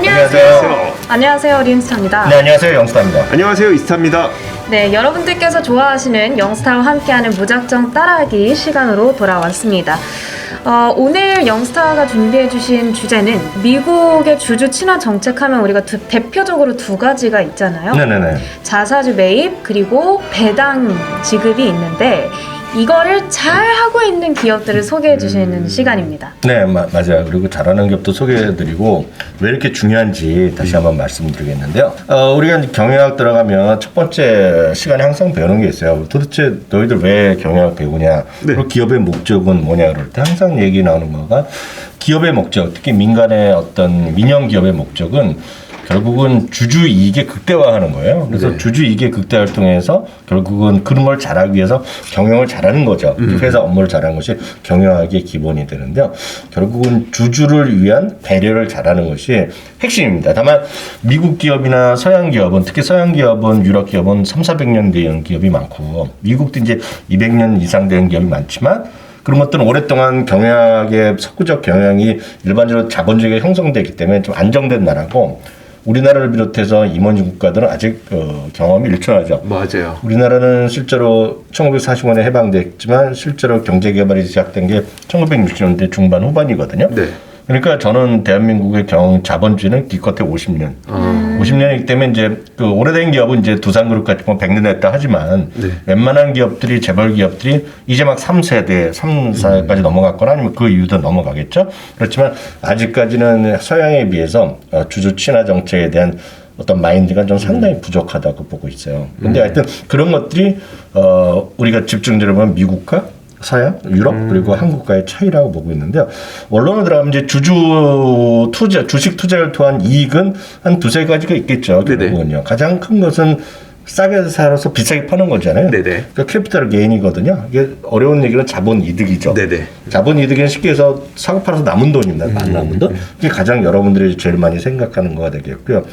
안녕하세요. 안녕하세요, 린스타입니다. 네, 안녕하세요. 영수다입니다. 안녕하세요 이스타입니다. 네, 여러분들께서 좋아하시는 영스타와 함께하는 무작정 따라하기 시간으로 돌아왔습니다. 어, 오늘 영스타가 준비해주신 주제는 미국의 주주 친화 정책하면 우리가 두- 대표적으로 두 가지가 있잖아요. 네네네. 자사주 매입 그리고 배당 지급이 있는데 이거를 잘 하고 있는 기업들을 소개해 주시는 시간입니다. 네, 마- 맞아요. 그리고 잘하는 기업도 소개해드리고 왜 이렇게 중요한지 다시 한번 말씀드리겠는데요. 어, 우리가 이제 경영학 들어가면 첫 번째 시간에 항상 배우는 게 있어요. 도대체 너희들 왜 경영학 배우냐? 네. 그리고 기업의 목적은 뭐냐? 그럴 때 항상 얘기 나오는 거가 기업의 목적, 특히 민간의 어떤 민영 기업의 목적은 결국은 주주 이익의 극대화하는 거예요. 그래서 네. 주주 이익의 극대화를 통해서 결국은 그런 걸 잘하기 위해서 경영을 잘하는 거죠. 음. 회사 업무를 잘하는 것이 경영학의 기본이 되는데요. 결국은 주주를 위한 배려를 잘하는 것이 핵심입니다. 다만 미국 기업이나 서양 기업은 특히 서양 기업은 유럽 기업은 3, 400년 된 기업이 많고 미국도 이제 200년 이상 된 기업이 많지만 그런 것들은 오랫동안 경영학의 석구적 경영이 일반적으로 자본주의가 형성되기 때문에 좀 안정된 나라고 우리나라를 비롯해서 임원진 국가들은 아직 어, 경험이 일천하죠. 맞아요. 우리나라는 실제로 1945년에 해방됐지만 실제로 경제 개발이 시작된 게 1960년대 중반 후반이거든요. 네. 그러니까 저는 대한민국의 경 자본주의는 기껏해 50년. 아, 50년이기 때문에 이제 그 오래된 기업은 이제 두산그룹 같은 건 100년 됐다 하지만 네. 웬만한 기업들이 재벌 기업들이 이제 막 3세대, 3사까지 넘어갔거나 아니면 그 이후도 넘어가겠죠. 그렇지만 아직까지는 서양에 비해서 어, 주주 친화 정책에 대한 어떤 마인드가 좀 상당히 부족하다고 보고 있어요. 근데 하여튼 그런 것들이 어 우리가 집중적으로 보면 미국과 서양, 유럽 그리고 한국과의 차이라고 보고 있는데요. 원론으로 들어가면 이제 주주 투자, 주식 투자를 통한 이익은 한 두세 가지가 있겠죠. 결국은요. 가장 큰 것은 싸게 살아서 비싸게 파는 거잖아요. 네네. 그 캐피탈 게인이거든요. 이게 어려운 얘기는 자본 이득이죠. 네네. 자본 이득은 쉽게 해서 사고 팔아서 남은 돈입니다. 안 남은 돈. 이게 가장 여러분들이 제일 많이 생각하는 거가 되겠고요.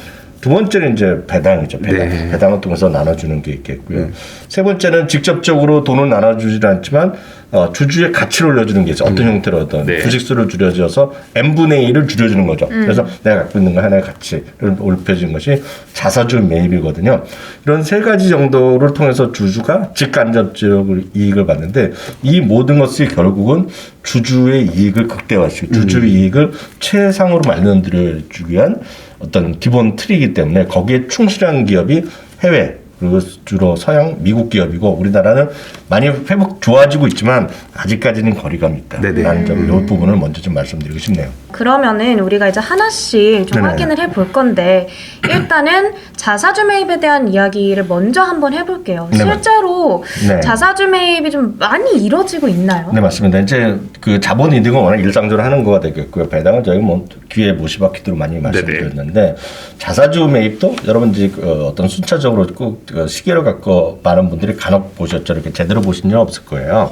두 번째는 이제 배당이죠. 배당. 네. 배당을 통해서 나눠주는 게 있겠고요. 세 번째는 직접적으로 돈을 나눠주지 않지만 어, 주주의 가치를 올려주는 게 있어요. 어떤 형태로든 네. 주식수를 줄여줘서 n분의 1을 줄여주는 거죠. 그래서 내가 갖고 있는 거 하나의 가치를 올려주는 것이 자사주 매입이거든요. 이런 세 가지 정도를 통해서 주주가 직간접적으로 이익을 받는데 이 모든 것이 결국은 주주의 이익을 극대화시키고 주주의 이익을 최상으로 만들어주기 위한 어떤 기본 틀이기 때문에 거기에 충실한 기업이 해외 그리고 주로 서양 미국 기업이고 우리나라는 많이 회복 좋아지고 있지만 아직까지는 거리감이 있다. 네네. 라는 점, 이 부분을 먼저 좀 말씀드리고 싶네요. 그러면은 우리가 이제 하나씩 좀 네네. 확인을 해볼 건데 일단은 자사주 매입에 대한 이야기를 먼저 한번 해볼게요. 네, 실제로 네. 자사주 매입이 좀 많이 이루어지고 있나요? 네 맞습니다. 이제 그 자본 이득은 워낙 일상적으로 하는 거가 되겠고요. 배당은 저희 뭐 귀에 모시바퀴도 많이 말씀드렸는데 자사주 매입도 여러분들이 그 어떤 순차적으로 꼭그 시계를 갖고 많은 분들이 간혹 보셨죠. 이렇게 제대로 보신 적 없을 거예요.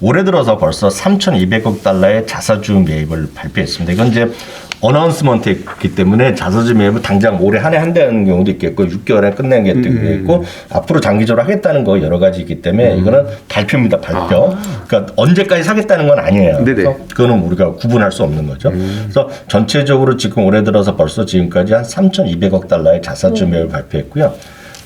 올해 들어서 벌써 3,200억 달러의 자사주 매입을 발표했습니다. 이건 이제 어나운스먼트였기 때문에 자사주 매입을 당장 올해 한 해 한다는 경우도 있겠고 6개월에 끝내는 게 있고 앞으로 장기적으로 하겠다는 거 여러 가지 있기 때문에 이거는 발표입니다. 발표. 그러니까 언제까지 사겠다는 건 아니에요. 네네. 그래서 그거는 우리가 구분할 수 없는 거죠. 그래서 전체적으로 지금 올해 들어서 벌써 지금까지 한 3,200억 달러의 자사주 매입을 발표했고요.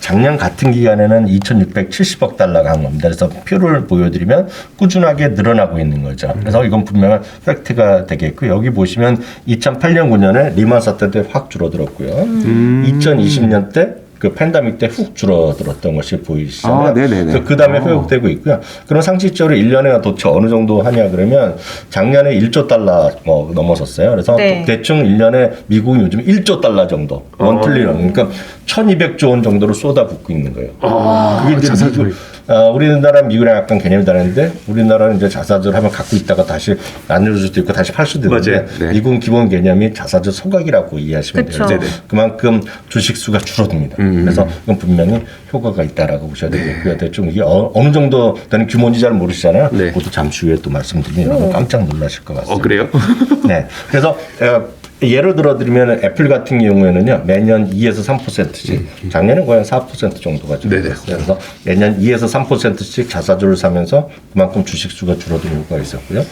작년 같은 기간에는 2,670억 달러가 한 겁니다. 그래서 표를 보여드리면 꾸준하게 늘어나고 있는 거죠. 그래서 이건 분명한 팩트가 되겠고 여기 보시면 2008년 9년에 리만 사태 때 확 줄어들었고요. 2020년 때 그 팬데믹 때 훅 줄어들었던 것이 보이시잖아요. 아, 네네네. 그 다음에 아. 회복되고 있고요. 그럼 상식적으로 1년에 도대체 어느 정도 하냐 그러면 작년에 1조 달러 뭐 넘어섰어요. 그래서 네. 대충 1년에 미국이 요즘 1조 달러 정도, 원 아. 틀리는 그러니까 1200조 원 정도를 쏟아붓고 있는 거예요. 아, 그게 이제 어, 우리나라 미국이랑 약간 개념이 다른데 우리나라는 이제 자사주를 하면 갖고 있다가 다시 나눠줄 수도 있고 다시 팔 수도 있는데. 네. 미국은 기본 개념이 자사주 소각이라고 이해하시면 그쵸. 돼요. 네네. 그만큼 주식 수가 줄어듭니다. 그래서 이건 분명히 효과가 있다라고 보셔야 되겠고요. 대충 이게 어, 느 정도 되는 규모인지 잘 모르시잖아요. 네. 그것도 잠시 후에 또 말씀드리면 여러분 깜짝 놀라실 것 같습니다. 어 그래요? 네. 그래서 어, 예를 들어 드리면 애플 같은 경우에는요 매년 2에서 3%씩 작년에 거의 한4% 정도가. 그래서 매년 2에서 3%씩 자사주를 사면서 그만큼 주식 수가 줄어든 효과가 있었고요.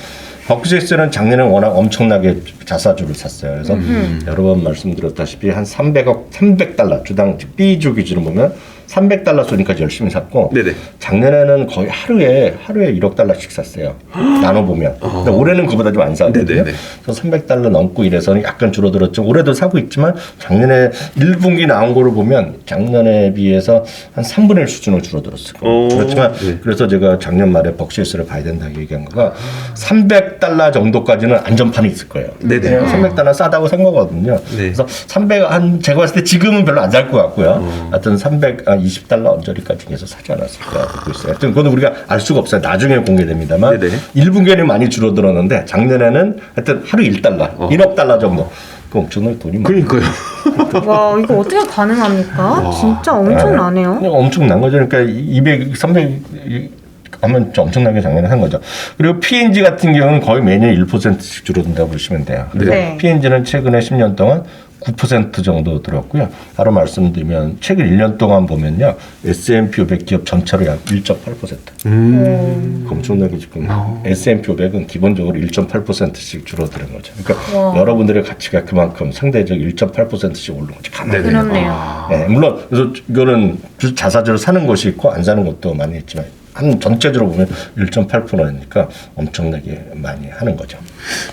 버크셔스는 작년에 워낙 엄청나게 자사주를 샀어요. 그래서 여러 번 말씀드렸다시피 한 300억, 300달러 주당 B주 기준으로 보면 300달러 쏘니까 열심히 샀고 네네. 작년에는 거의 하루에 하루에 1억 달러씩 샀어요. 나눠 보면. 근데 올해는 그보다 좀 안 사거든요. 네네네. 그래서 300달러 넘고 이래서 약간 줄어들었죠. 올해도 사고 있지만 작년에 1분기 나온 거를 보면 작년에 비해서 한 3분의 1 수준으로 줄어들었어요. 오, 그렇지만 네. 그래서 제가 작년 말에 벅시스를 봐야 된다고 얘기한 거가 300달러 정도까지는 안전판이 있을 거예요. 네네. 300달러 싸다고 산 거거든요. 네. 그래서 300 한 제가 봤을 때 지금은 별로 안 살 것 같고요. 어. 하여튼 320달러 언저리까지 해서 사지 않았을까 보고 있어요. 하여튼 그건 우리가 알 수가 없어요. 나중에 공개됩니다만 네네. 1분기에는 많이 줄어들었는데 작년에는 하여튼 하루 1달러, 어. 1억 달러 정도. 그 엄청난 돈이. 그러니까요. 와 이거 어떻게 가능합니까? 진짜 엄청나네요. 그냥 엄청난 거죠. 그러니까 200, 300 하면 좀 엄청나게 작년에 한 거죠. 그리고 P&G 같은 경우는 거의 매년 1%씩 줄어든다고 보시면 돼요. 그래서 네. P&G는 최근에 10년 동안 9% 정도 들었고요. 바로 말씀드리면 최근 1년 동안 보면요. S&P 500 기업 전체로 약 1.8%. 음. 엄청나게 지금 S&P 500은 기본적으로 1.8%씩 줄어드는 거죠. 그러니까 와. 여러분들의 가치가 그만큼 상대적 1.8%씩 오른 거죠. 가만히. 그렇네요. 네, 물론 그래서 이거는 주- 자사주를 사는 것이 있고 안 사는 것도 많이 있지만 한 전체적으로 보면 1.8%니까 엄청나게 많이 하는 거죠.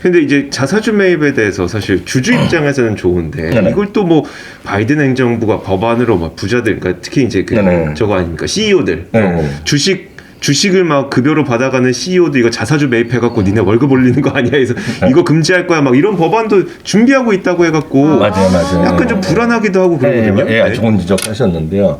근데 이제 자사주 매입에 대해서 사실 주주 입장에서는 좋은데 네네. 이걸 또 뭐 바이든 행정부가 법안으로 막 부자들 그러니까 특히 이제 그 네네. 저거 아닙니까 CEO들 네. 주식 주식을 막 급여로 받아가는 CEO도 이거 자사주 매입해갖고 니네 월급 올리는 거 아니야? 해서 이거 금지할 거야 막 이런 법안도 준비하고 있다고 해갖고 맞아요, 맞아요. 약간 좀 불안하기도 하고 그러거든요. 예, 예, 좋은 지적하셨는데요.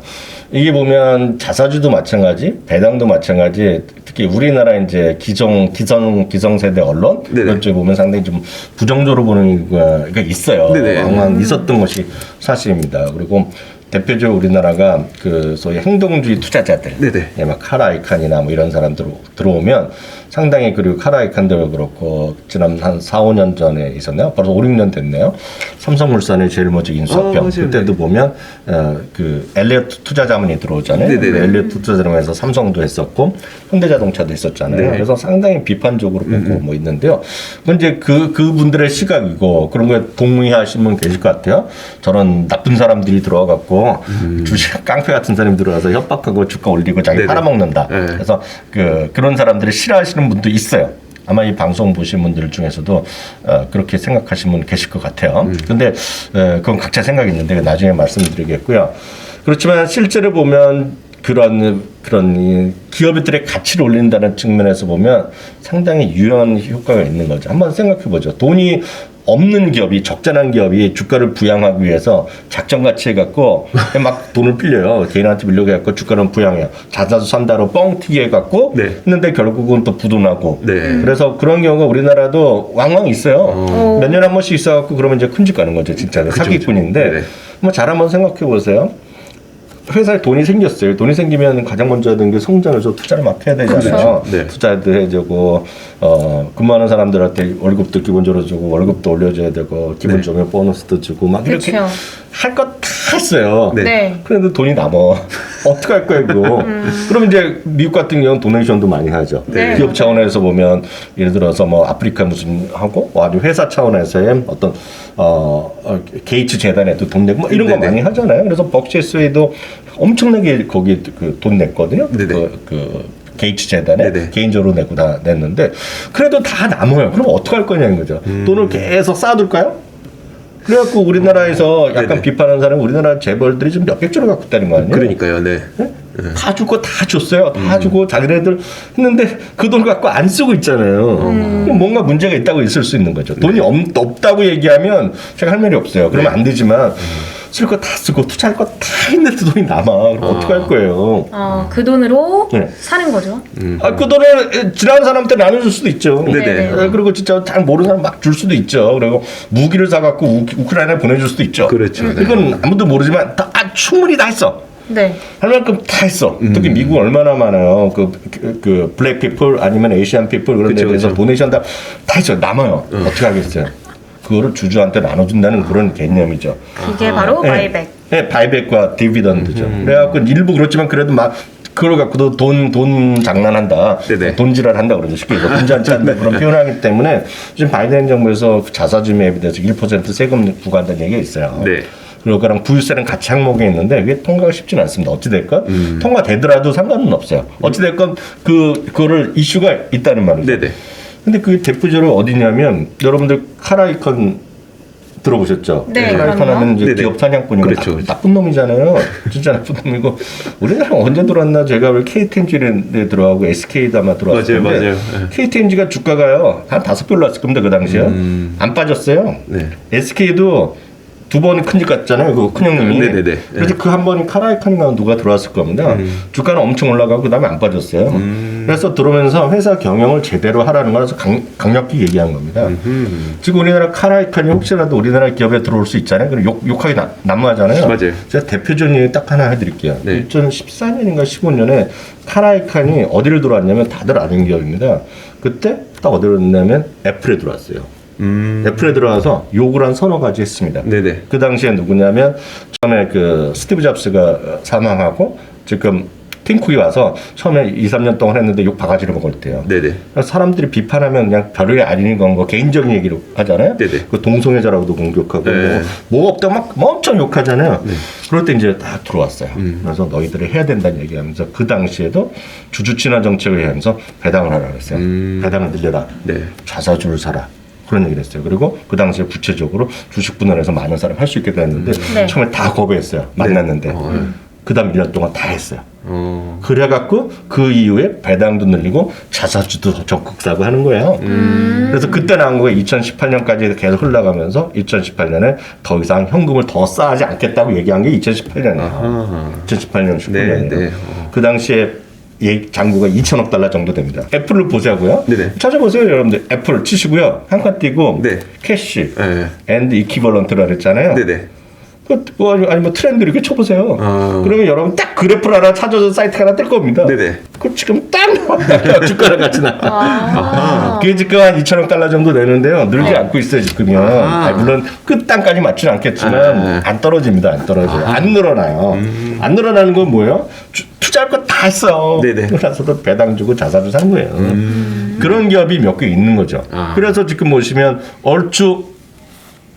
이게 보면 자사주도 마찬가지, 배당도 마찬가지. 특히 우리나라 이제 기성 기성 기성 세대 언론. 그런 쪽에 보면 상당히 좀 부정적으로 보는 거가 있어요. 네네. 항상 있었던 것이 사실입니다. 그리고 대표적으로 우리나라가 그 소위 행동주의 투자자들, 네네. 예, 막 카라이칸이나 뭐 이런 사람 들 들어오면 상당히 그리고 카라이칸도 그렇고 지난 한 4, 5년 전에 있었나요? 벌써 5, 6년 됐네요. 삼성물산의 제일 먼저 어, 인수합병. 맞아요. 그때도 보면 어, 그 엘리어트 투자 자문이 들어오잖아요. 네네네. 그 엘리어트 투자 자문에서 삼성도 했었고 현대자동차도 있었잖아요. 네. 그래서 상당히 비판적으로 보고 뭐 있는데요. 이제 그 그분들의 시각이고 그런 거에 동의하시는 분 계실 것 같아요. 저런 나쁜 사람들이 들어와갖고 주식 깡패 같은 사람이 들어와서 협박하고 주가 올리고 자기 네네. 팔아먹는다. 네. 그래서 그 그런 사람들을 싫어하시는 분도 있어요. 아마 이 방송 보신 분들 중에서도 어, 그렇게 생각하시는 분 계실 것 같아요. 근데 에, 그건 각자 생각이 있는데 나중에 말씀드리겠고요. 그렇지만 실제로 보면 그런 그런 이 기업들의 가치를 올린다는 측면에서 보면 상당히 유효한 효과가 있는 거죠. 한번 생각해 보죠. 돈이 없는 기업이 적절한 기업이 주가를 부양하기 위해서 작전 가치 해갖고 막 돈을 빌려요. 개인한테 빌려갖고 주가는 부양해요. 자사주 산다로 뻥튀기 해갖고 네. 했는데 결국은 또 부도나고. 네. 그래서 그런 경우가 우리나라도 왕왕 있어요. 어. 몇 년에 한 번씩 있어갖고 그러면 이제 큰 집 가는 거죠. 진짜 그쵸, 사기꾼인데. 네네. 뭐 잘 한번 생각해 보세요. 회사에 돈이 생겼어요. 돈이 생기면 가장 먼저 하는 게 성장을 서 투자를 막 해야 되잖아요. 그렇죠. 네. 투자도 해주고 어 근무하는 사람들한테 월급도 기본적으로 주고 월급도 올려줘야 되고 기분 네. 좋으면 보너스도 주고 막 이렇게 그렇죠. 할것 다 했어요. 네. 네. 그런데 돈이 남어. 어떻게 할 거야 이거? 그럼 이제 미국 같은 경우는 도네이션도 많이 하죠. 네. 기업 차원에서 보면 예를 들어서 뭐 아프리카 무슨 하고 뭐 아주 회사 차원에서의 어떤 어, 어 게이츠 재단에도 돈 내고 뭐 이런 거 네네. 많이 하잖아요. 그래서 벅시스에도 엄청나게 거기 그 돈 냈거든요. 네네. 그, 그 게이츠 재단에 네네. 개인적으로 내고 다 냈는데 그래도 다 남아요. 그럼 어떻게 할 거냐는 거죠. 음. 돈을 계속 쌓아둘까요? 그래갖고 우리나라에서 약간 네네. 비판하는 사람은 우리나라 재벌들이 지금 몇백 조를 갖고 있다는 거 아니에요? 그러니까요. 네. 다 주고 다 줬어요. 음. 다 주고 자기네들 했는데 그 돈 갖고 안 쓰고 있잖아요. 그럼 뭔가 문제가 있다고 있을 수 있는 거죠. 돈이 없, 없다고 얘기하면 제가 할 말이 없어요. 그러면 네. 안 되지만 쓸 거 다 쓰고 투자할 거 다 했는데 돈이 남아. 그럼 어떻게 할 거예요? 어, 그 돈으로 네. 사는 거죠. 아, 그 돈을 지나가는 사람한테 나눠줄 수도 있죠. 네네. 예, 그리고 진짜 잘 모르는 사람 막 줄 수도 있죠. 그리고 무기를 사갖고 우, 우크라이나에 보내줄 수도 있죠. 그렇죠. 네. 이건 아무도 모르지만 다 아, 충분히 다 했어. 네. 할 만큼 다 했어. 특히 음. 미국 얼마나 많아요. 그, 그, 그 블랙 피플 아니면 에이시안 피플 그런 데 그쵸, 대해서 그쵸. 도네이션 다, 다 했어. 남아요. 어떻게 하겠어요. 그거를 주주한테 나눠준다는 그런 개념이죠. 이게 바로 네. 바이백. 네, 바이백과 디비던드죠. 그래갖고 일부 그렇지만 그래도 막 그걸 갖고도 돈, 돈 장난한다. 네네. 돈질을 한다 그러죠. 쉽게 얘기해서 돈잔치 한다 그런 표현하기 때문에 지금 바이든 정부에서 그 자사주 매입에 대해서 1% 세금 부과한다는 얘기가 있어요. 네. 그리고 그랑 부유세는 같이 항목에 있는데 이게 통과가 쉽지는 않습니다. 어찌됐건 음. 통과되더라도 상관은 없어요. 어찌됐건 그, 그거를 이슈가 있다는 말이죠. 네네. 근데 그 대표적으로 어디냐면 여러분들 카라이컨 들어보셨죠? 네, 카라이컨 그럼요. 하면 이제 네네. 기업 사냥꾼이고 그렇죠, 나, 그렇죠. 나쁜 놈이잖아요. 진짜 나쁜 놈이고 우리나라 언제 들어왔나 제가 왜 KTNG에 들어가고 SK도 아마 들어왔는데 맞아요, 맞아요. 네. KTNG가 주가가요 한 다섯 배 올랐을 겁니다 그 당시에 음. 안 빠졌어요. 네. SK도 두번 큰일 갔잖아요. 그 큰 형님이. 네네네. 그래서 그 한 번이 카라이칸인가 누가 들어왔을 겁니다. 주가는 엄청 올라가고 그다음에 안 빠졌어요. 음. 그래서 들어오면서 회사 경영을 제대로 하라는 거라서 강, 강력히 얘기한 겁니다. 음. 지금 우리나라 카라이칸이 혹시라도 우리나라 기업에 들어올 수 있잖아요. 그럼 욕, 욕하기 나- 난무하잖아요. 맞아요. 제가 대표적인 얘기 딱 하나 해드릴게요. 네. 2014년인가 15년에 카라이칸이 어디를 들어왔냐면 다들 아는 기업입니다. 그때 딱 어디로 들어왔냐면 애플에 들어왔어요. 음. 애플에 들어와서 욕을 한 서너 가지 했습니다. 네네. 그 당시에 누구냐면 처음에 그 스티브 잡스가 사망하고 지금 팀쿡이 와서 처음에 2, 3년 동안 했는데 욕 바가지로 먹을 때요. 네네. 사람들이 비판하면 그냥 별의 아닌 건 거 개인적인 얘기로 하잖아요. 네네. 그 동성애자라고도 공격하고 네. 뭐, 뭐 없다고 막 엄청 욕하잖아요. 그럴 때 이제 딱 들어왔어요. 그래서 너희들이 해야 된다는 얘기하면서 그 당시에도 주주 친화 정책을 하면서 배당을 하라 그랬어요. 음. 배당을 늘려라. 네. 자사주를 사라. 그런 얘기를 했어요. 그리고 그 당시에 구체적으로 주식 분할해서 많은 사람 할 수 있게 됐는데 네. 처음에 다 거부했어요. 만났는데. 어, 네. 그 다음 1년 동안 다 했어요. 어. 그래갖고 그 이후에 배당도 늘리고 자사주도 적극 사고 하는 거예요. 그래서 그때 나온 거가 2018년까지 계속 흘러가면서 2018년에 더 이상 현금을 더 쌓지 않겠다고 얘기한 게 2018년이에요. 아하. 2018년 19년이에요. 네, 네. 어. 그 당시에 예, 잔고가 2천억 달러 정도 됩니다. 애플을 보자고요. 네네. 찾아보세요, 여러분들. 애플 치시고요. 한 칸 띄고 네. 캐시 네. 앤드 이퀴벌런트라 그랬잖아요. 네네. 그, 뭐, 아니, 아니, 뭐, 트렌드 이렇게 쳐보세요. 아. 그러면 여러분 딱 그래프를 하나 찾아서 사이트 하나 뜰 겁니다. 네네. 그 지금 딱. 주가랑 같이 나와. 아. 그게 지금 한 2천억 달러 정도 되는데요. 늘지 않고 있어요, 지금요. 아, 물론 끝단까지 맞지는 않겠지만 아. 안 떨어집니다, 안 떨어져요. 안 늘어나요. 안 늘어나는 건 뭐예요? 주- 투자할 거 다 했어. 네네. 그래서도 배당 주고 자사주 산 거예요. 그런 기업이 몇 개 있는 거죠. 아. 그래서 지금 보시면 얼추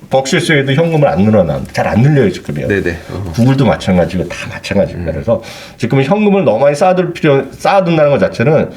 벅시스에도 현금을 안 늘어나 잘안 늘려요 지금요. 네네. 어. 구글도 마찬가지고 다 마찬가지입니다. 그래서 지금 현금을 너무 많이 쌓아둘 필요 쌓아둔다는 것 자체는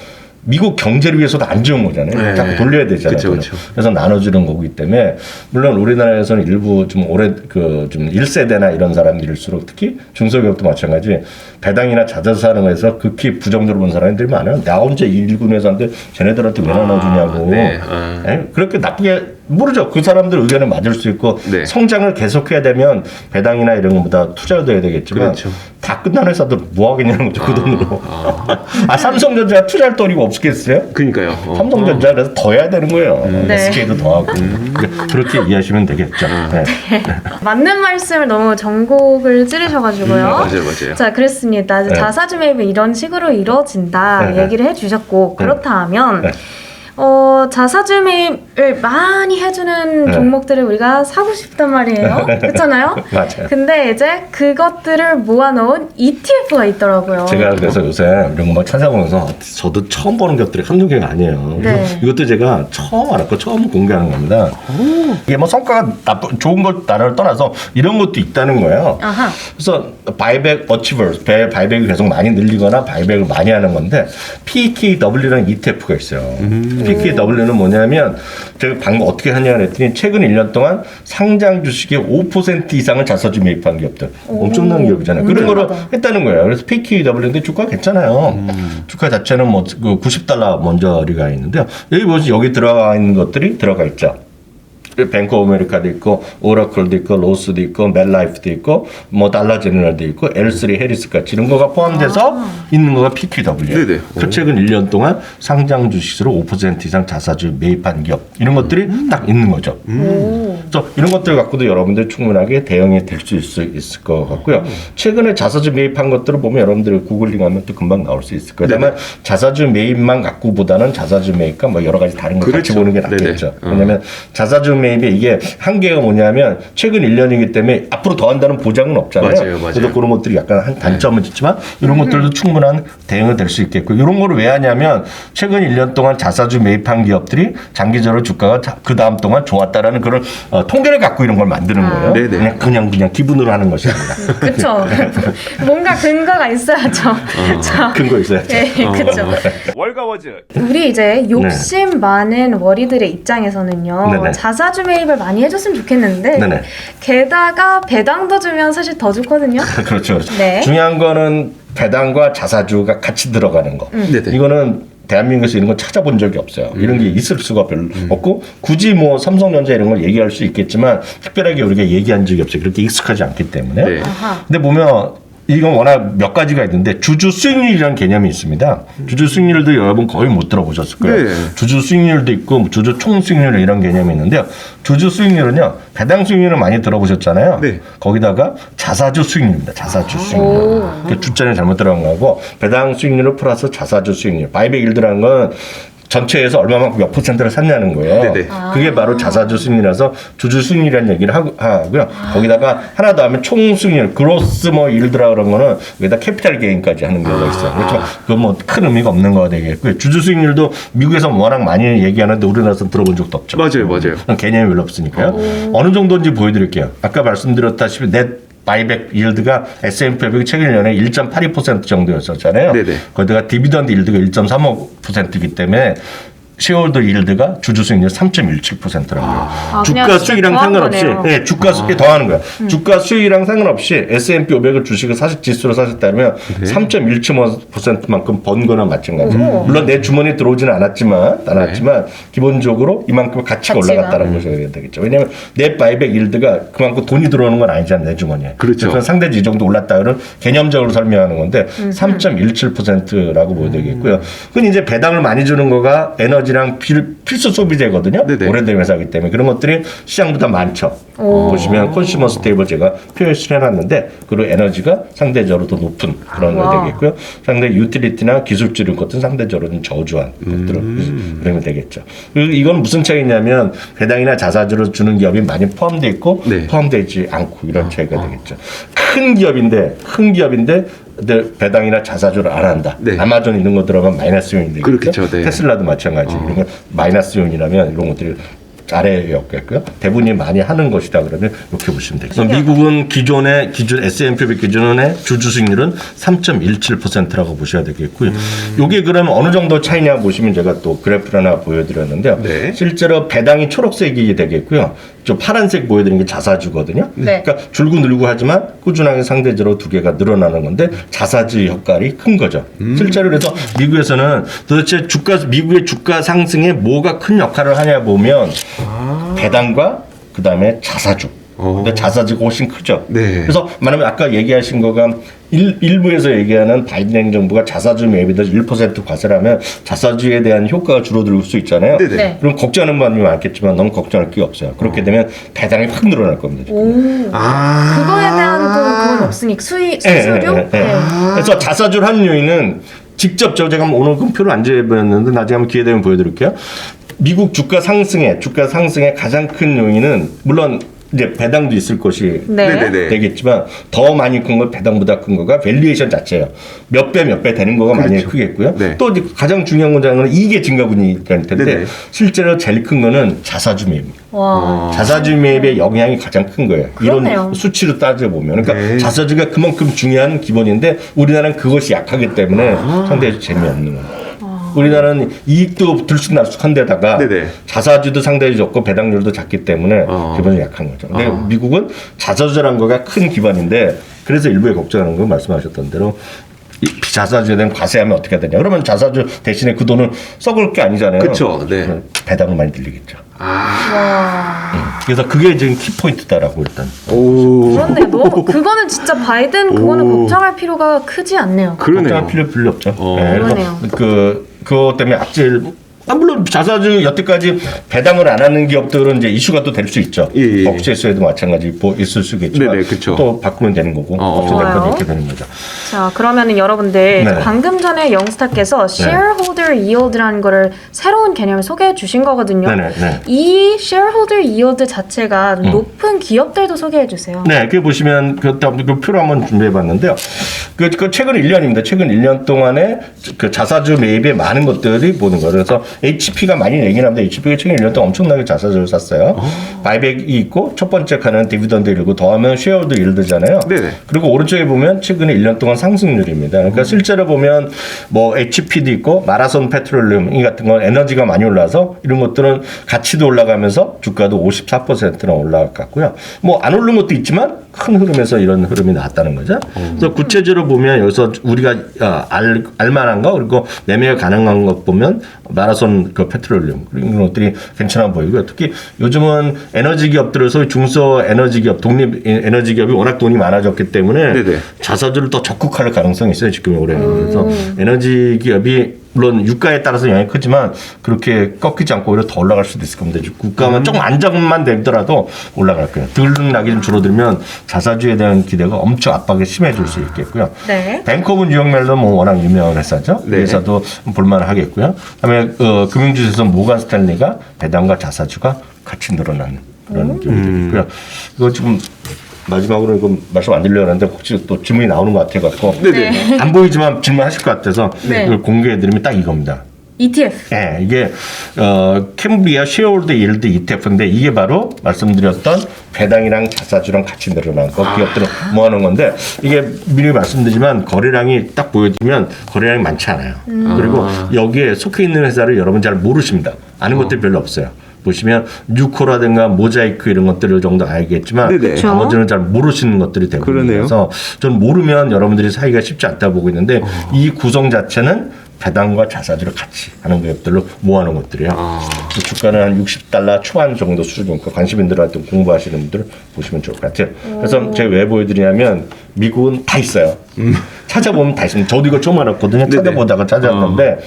미국 경제를 위해서도 안 좋은 거잖아요. 네. 자꾸 돌려야 되잖아요. 그쵸. 그쵸. 그래서 나눠주는 거기 때문에 물론 우리나라에서는 일부 좀 오래 그 좀 1세대나 이런 사람들일수록 특히 중소기업도 마찬가지 배당이나 자자주 사는 거에서 극히 부정적으로 본 사람들이 많아요. 나 혼자 일군 회사인데 쟤네들한테 왜 나눠주냐고. 네. 아. 에? 그렇게 나쁘게 모르죠. 그 사람들 의견은 맞을 수 있고 네. 성장을 계속해야 되면 배당이나 이런 것보다 투자도 해야 되겠지만 그렇죠. 다 끝난 회사들 뭐 하겠냐는 거죠. 그 돈으로. 아, 삼성전자가 투자할 돈이 없겠어요? 그러니까요. 어. 삼성전자 그래서 더 해야 되는 거예요. 네. SK도 더 하고. 그러니까 그렇게 이해하시면 되겠죠. 네. 맞는 말씀을 너무 전곡을 찌르셔가지고요. 음, 맞아요, 맞아요. 자, 그랬습니다. 네. 자사주 매입이 이런 식으로 이루어진다 네, 네. 얘기를 해주셨고 네. 그렇다 하면 네. 어, 자사주 매입을 많이 해주는 네. 종목들을 우리가 사고 싶단 말이에요. 그렇잖아요? 맞아요. 근데 이제 그것들을 모아놓은 ETF가 있더라고요. 제가 그래서 요새 이런 거막 찾아보면서 저도 처음 보는 것들이 한두 개가 아니에요. 네. 이것도 제가 처음 알았고 처음 공개하는 겁니다. 이게 뭐 성과가 나쁜 좋은 걸 나를 떠나서 이런 것도 있다는 거예요. 아하. 그래서 바이백 어치버스, 배 바이백을 계속 많이 늘리거나 바이백을 많이 하는 건데 PKW라는 ETF가 있어요. PKW는 뭐냐면 제가 방금 어떻게 하냐 그랬더니 최근 1년 동안 상장 주식의 5% 이상을 자사주 매입한 기업들. 엄청난 기업이잖아요. 그런 거를. 했다는 거예요. 그래서 PKW인데 주가 괜찮아요. 주가 자체는 뭐 그 90달러 먼저리가 있는데요. 여기 보시 여기 들어가 있는 것들이 들어가 있죠. 뱅크 오브 아메리카도 있고 오라클도 있고 로스도 있고 멜라이프도 있고 뭐 달러 제너럴도 있고 L3 해리스 같이 이런 거가 포함돼서 있는 거가 PQW. 네네. 그 최근 1년 동안 상장 주식으로 5% 이상 자사주 매입한 기업 이런 것들이 딱 있는 거죠. 오. 그래서 이런 것들 갖고도 여러분들 충분하게 대응이 될 수 있을 것 같고요. 최근에 자사주 매입한 것들을 보면 여러분들 구글링하면 또 금방 나올 수 있을 거예요. 다만 자사주 매입만 갖고보다는 자사주 매입과 뭐 여러 가지 다른 걸 같이 그렇죠. 보는 게. 낫겠죠. 어. 왜냐하면 자사주 매입 에 이게 한계가 뭐냐면 최근 1년이기 때문에 앞으로 더 한다는 보장은 없잖아요. 맞아요, 맞아요. 그래서 그런 것들이 약간 한 단점은 있지만 이런 것들도 충분한 대응이 될수 있겠고 이런 거를 왜 하냐면 최근 1년 동안 자사주 매입한 기업들이 장기적으로 주가가 그 다음 동안 좋았다라는 그런 어, 통계를 갖고 이런 걸 만드는 거예요. 네네. 그냥 그냥 그냥 기분으로 하는 것이 아니라 그쵸. 뭔가 근거가 있어야죠. 자, 근거 있어야죠. 네, 그쵸. 월가워즈. 우리 이제 욕심 많은 월이들의 입장에서는요 네네. 자사주 매입을 많이 해줬으면 좋겠는데 네네. 게다가 배당도 주면 사실 더 좋거든요. 그렇죠. 네. 중요한 거는 배당과 자사주가 같이 들어가는 거. 음. 네네. 이거는 대한민국에서 이런 거 찾아본 적이 없어요. 이런 게 있을 수가 별로 음. 없고 굳이 뭐 삼성전자 이런 걸 얘기할 수 있겠지만 특별하게 우리가 얘기한 적이 없어요. 그렇게 익숙하지 않기 때문에. 네. 아하. 근데 보면 이건 워낙 몇 가지가 있는데 주주 수익률이라는 개념이 있습니다. 주주 수익률도 여러분 거의 못 들어보셨을 거예요. 네. 주주 수익률도 있고 뭐 주주 총 수익률 이런 개념이 있는데요. 주주 수익률은요. 배당 수익률은 많이 들어보셨잖아요. 네. 거기다가 자사주 수익률입니다. 자사주 오. 수익률. 그 주자는 잘못 들어간 거고 배당 수익률을 플러스 자사주 수익률. 바이백 일드라는 건 전체에서 얼마만큼 몇 퍼센트를 샀냐는 거예요. 네네. 그게 바로 자사주 수익률이라서 주주 수익률이라는 얘기를 하고, 하고요. 거기다가 하나 더 하면 총 수익률, 그로스 뭐 일드라 그런 거는 여기다 캐피탈 게인까지 하는 경우가 있어요. 그렇죠. 그건 뭐 큰 의미가 없는 거가 되겠고요. 주주 수익률도 미국에서 워낙 많이 얘기하는데 우리나라에서 들어본 적도 없죠. 맞아요, 맞아요. 개념이 별로 없으니까요. 어느 정도인지 보여드릴게요. 아까 말씀드렸다시피 넷 바이백 일드가 S&P 500이 최근 1년에 1.82% 정도였었잖아요. 네네. 거기다가 디비던드 일드가 1.35%이기 때문에 쉐어홀더 일드가 주주 수익률 3.17%라고요. 아, 주가 수익이랑 더한 상관없이 거네요. 네, 주가 수익에 더하는 거야. 주가 수익이랑 상관없이 S&P 500을 주식을 사실 지수로 사셨다면 3.17%만큼 번 거나 마찬가지. 물론 내 주머니에 들어오지는 않았지만 않았지만 기본적으로 이만큼 가치가 가치가. 올라갔다는 것이 되겠죠. 왜냐하면 내 바이백 일드가 그만큼 돈이 들어오는 건 아니잖아요. 내 주머니에. 그렇죠. 그래서 상대지 이 정도 올랐다는 개념적으로 설명하는 건데 3.17%라고 보여야 되겠고요. 그건 이제 배당을 많이 주는 거가 에너지 랑 필, 필수 소비재거든요. 네네. 오래된 회사이기 때문에 그런 것들이 시장보다 많죠. 보시면 컨슈머 스테이블 제가 표를 해놨는데 그리고 에너지가 상대적으로 더 높은 그런 거 와. 되겠고요. 상대 유틸리티나 기술주 이런 것들은 상대적으로 좀 저조한 것들을 그러면 되겠죠. 그리고 이건 무슨 차이냐면 배당이나 자사주를 주는 기업이 많이 포함되어 있고 네. 포함되지 않고 이런 차이가 되겠죠. 큰 기업인데 큰 기업인데 근데 배당이나 자사주를 안 한다. 네. 아마존 이런 거 들어가면 마이너스 요인이 되겠죠. 그렇겠죠, 네. 테슬라도 마찬가지. 이런 건 마이너스 요인이라면 이런 것들이 아래에 없겠고요. 대부분이 많이 하는 것이다 그러면 이렇게 보시면 되겠습니다. 미국은 기존의 기준 S&P 500 기준의 주주 수익률은 3.17%라고 보셔야 되겠고요. 이게 그러면 어느 정도 차이냐 보시면 제가 또 그래프를 하나 보여드렸는데요. 네. 실제로 배당이 초록색이 되겠고요. 저 파란색 보여드린 게 자사주거든요. 네. 그러니까 줄고 늘고 하지만 꾸준하게 상대적으로 두 개가 늘어나는 건데 자사주 효과이 큰 거죠. 실제로 그래서 미국에서는 도대체 주가 미국의 주가 상승에 뭐가 큰 역할을 하냐 보면 배당과 그다음에 자사주. 어. 근데 자사주가 훨씬 크죠. 네. 그래서 말하면 아까 얘기하신 거가 일, 일부에서 얘기하는 바이든 행정부가 자사주 매입에 대해서 1% 과세라면 자사주에 대한 효과가 줄어들 수 있잖아요. 네네. 네. 그럼 걱정하는 분이 많겠지만 너무 걱정할 게 없어요. 그렇게 되면 배당이 확 늘어날 겁니다. 오. 아. 그거에 대한 또 그건 없으니까 수익 예, 예, 수수료. 예, 예. 네. 그래서 자사주를 하는 요인은 직접 저 제가 오늘 그 표를 안 재봤는데 나중에 한번 기회 되면 보여드릴게요. 미국 주가 상승에 주가 상승의 가장 큰 요인은 물론 이제 배당도 있을 것이 네. 네네네. 되겠지만 더 많이 큰거 배당보다 큰 거가 밸류에이션 자체예요. 몇 배 몇 배 되는 거가 많이 그렇죠. 크겠고요. 네. 또 이제 가장 중요한 거는 이게 증가분이 될 텐데 네네. 실제로 제일 큰 거는 자사주 매입입니다. 와. 자사주 매입의 영향이 가장 큰 거예요. 그러네요. 이런 수치로 따져보면. 그러니까 네. 자사주가 그만큼 중요한 기본인데 우리나라는 그것이 약하기 때문에 상당히 재미없는 거예요. 우리나라는 이익도 들쑥날쑥한 데다가 네네. 자사주도 상당히 적고 배당률도 작기 때문에 어. 기본이 약한 거죠. 근데 미국은 자사주라는 거가 큰 기반인데 그래서 일부에 걱정하는 건 말씀하셨던 대로 이 자사주에 대한 과세하면 어떻게 되냐. 그러면 자사주 대신에 그 돈을 썩을 게 아니잖아요. 그쵸, 네. 배당을 많이 들리겠죠. 아. 와. 그래서 그게 지금 키포인트다라고 일단. 오. 그런데 너무 그거는 진짜 바이든 그거는 오. 걱정할 필요가 크지 않네요. 그러네요. 걱정할 필요 별로 없죠. 어. 네, 그러네요. 그 그것 때문에 악질 아, 물론 자사주 여태까지 배당을 안 하는 기업들은 이제 이슈가 또 될 수 있죠. 예, 예. 법제에서도 마찬가지 뭐 있을 수겠지만 네네, 그쵸. 또 바꾸면 되는 거고 어, 좋아요. 거도 이렇게 되는 거죠. 자, 그러면은 여러분들 네. 방금 전에 영스타께서 shareholder yield라는 거를 새로운 개념을 소개해 주신 거거든요. 네네, 네. 이 shareholder yield 자체가 높은 기업들도 소개해 주세요. 네, 여기 보시면 그, 그 표를 한번 준비해봤는데요. 그, 그 최근 1년입니다. 최근 1년 동안에 그 자사주 매입에 많은 것들이 보는 거예요. 그래서 HP가 많이 내긴 합니다. HP가 최근 1년 동안 엄청나게 자사주를 샀어요. 바이백이 있고 첫 번째 칸은 디비던드 일고 더하면 쉐어도 일드잖아요. 네네. 그리고 오른쪽에 보면 최근에 1년 동안 상승률입니다. 그러니까 실제로 보면 뭐 HP도 있고 마라손 페트롤륨 이 같은 건 에너지가 많이 올라서 이런 것들은 가치도 올라가면서 주가도 54%나 올라갔고요. 뭐 안 오른 것도 있지만 큰 흐름에서 이런 흐름이 나왔다는 거죠. 그래서 구체적으로 보면 여기서 우리가 아, 알, 알만한 거 그리고 매매 가능한 것 보면 마라손 그 페트롤륨 이런 것들이 괜찮아 보이고요. 특히 요즘은 에너지 기업들을 소위 중소 에너지 기업 독립 에너지 기업이 워낙 돈이 많아졌기 때문에 네네. 자사주를 더 적극할 가능성이 있어요 지금 올해는 그래서 에너지 기업이 물론 유가에 따라서 영향이 크지만 그렇게 꺾이지 않고 오히려 더 올라갈 수도 있을 겁니다. 국가만 조금 안정만 되더라도 올라갈 거예요. 들락이 좀 줄어들면 자사주에 대한 기대가 엄청 압박이 심해질 수 있겠고요. 네. 뱅크 오브 뉴욕 멜론 뭐 워낙 유명한 회사죠. 그 네. 회사도 볼만하겠고요. 그다음에 어, 금융주에서 모간 스탠리가 배당과 자사주가 같이 늘어나는 그런 기업들이 있고요. 이거 지금 마지막으로 이거 말씀 안 드리려고 하는데 혹시 또 질문이 나오는 것 같아 갖고 네네. 안 보이지만 질문하실 것 같아서 네. 이걸 공개해드리면 딱 이겁니다. ETF. 예, 이게 어 캠비아 쉐어홀드 일드 ETF인데 이게 바로 말씀드렸던 배당이랑 자사주랑 같이 늘어난 거 기업들을 모아놓은 건데 이게 미리 말씀드리지만 거래량이 딱 보여지면 거래량이 많지 않아요. 그리고 여기에 속해 있는 회사를 여러분 잘 모르십니다. 아는 것들이 별로 없어요. 보시면 뉴코라든가 모자이크 이런 것들을 정도 알겠지만 네네. 나머지는 잘 모르시는 것들이 그러네요. 대부분이라서 전 모르면 여러분들이 사기가 쉽지 않다 보고 있는데 이 구성 자체는 배당과 자사주를 같이 하는 기업들로 모아놓은 것들이에요. 아. 그 주가는 한 60달러 초반 정도 수준이니까 관심 있는 공부하시는 분들 보시면 좋을 것 같아요. 그래서 제가 왜 보여드리냐면 미국은 다 있어요. 찾아보면 다 있습니다. 저도 이거 처음 알았거든요. 네네. 찾아보다가 찾아왔는데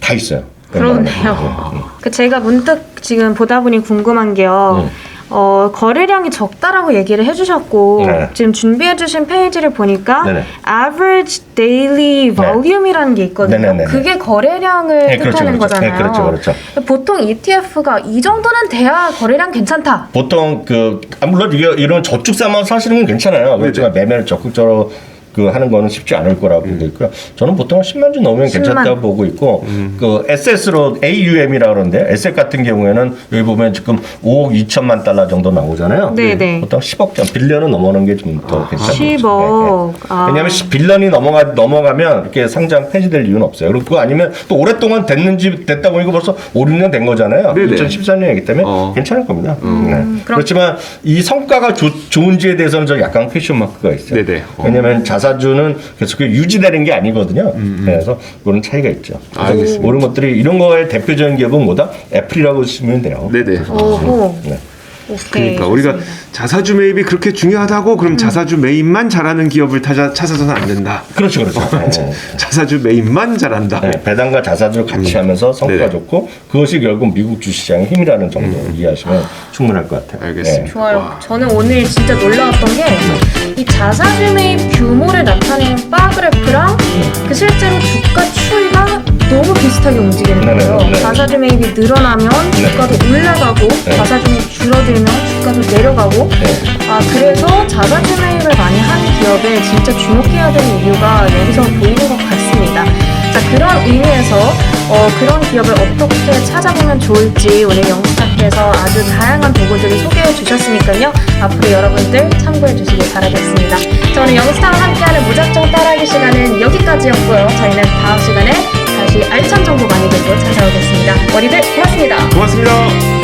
다 있어요. 그렇네요. 그 제가 문득 지금 보다 보니 궁금한 게요. 어, 거래량이 적다라고 얘기를 해주셨고 네. 지금 준비해주신 페이지를 보니까 네네. average daily volume이라는 게 있거든요. 네네네네. 그게 거래량을 네, 그렇죠, 뜻하는 그렇죠. 거잖아요. 네, 그렇죠, 그렇죠. 보통 ETF가 이 정도는 돼야 거래량 괜찮다. 보통 그 아, 물론 이게 이런 저축 삼아 사시는 건 괜찮아요. 그렇지만 매매를 적극적으로 그 하는 거는 쉽지 않을 거라고 보고 있고요. 저는 보통 한 10만 주 넘으면 10만. 괜찮다고 보고 있고 그 SS로 AUM이라고 그러는데 에셋 같은 경우에는 여기 보면 지금 5억 2천만 달러 정도 나오잖아요. 네, 네. 보통 10억 전 빌런은 넘어가는 게 좀 더 괜찮아요. 10억. 아. 왜냐하면 10빌런이 넘어가 넘어가면 이렇게 상장 폐지될 이유는 없어요. 그리고 그거 아니면 또 오랫동안 됐는지 됐다 보니까 벌써 5, 6년 된 거잖아요. 네네. 2014년이기 때문에 어. 괜찮을 겁니다. 네. 그럼- 그렇지만 이 성과가 좋, 좋은지에 대해서는 저 약간 퀘션 마크가 있어요. 네네. 어. 왜냐하면 자 사주는 계속 유지되는 게 아니거든요. 그래서 그런 차이가 있죠. 음, 알겠습니다. 모든 것들이 이런 거의 대표적인 기업은 뭐다? 애플이라고 쓰면 돼요. 네네. 오호. 네. 그러니까 우리가. 자사주 매입이 그렇게 중요하다고 그럼 자사주 매입만 잘하는 기업을 타자, 찾아서는 안 된다. 그렇죠, 그렇죠. 네. 자사주 매입만 잘한다. 네, 배당과 자사주를 같이 하면서 성과 음. 네네. 좋고 그것이 결국 미국 주시장의 힘이라는 정도로 이해하시면 충분할 것 같아요. 음. 알겠습니다. 네. 좋아요. 와. 저는 오늘 진짜 놀라웠던 게 이 자사주 매입 규모를 나타내는 바 그래프랑 그 실제로 주가 추이가 너무 비슷하게 움직이는 네네, 거예요. 네. 자사 주 매입이 늘어나면 주가도 올라가고 네. 자사 주 매입 줄어들면 주가도 내려가고 네. 아 그래서 자사 주 매입을 많이 하는 기업에 진짜 주목해야 되는 이유가 여기서 보이는 것 같습니다. 자 그런 의미에서 어, 그런 기업을 어떻게 찾아보면 좋을지 오늘 영스타트에서 아주 다양한 도구들을 소개해 주셨으니까요. 앞으로 여러분들 참고해 주시길 바라겠습니다. 자 오늘 영스타와 함께하는 무작정 따라하기 시간은 여기까지였고요. 저희는 다음 시간에 다시 알찬 정보 많이 들고 찾아오겠습니다. 머리들 고맙습니다. 고맙습니다.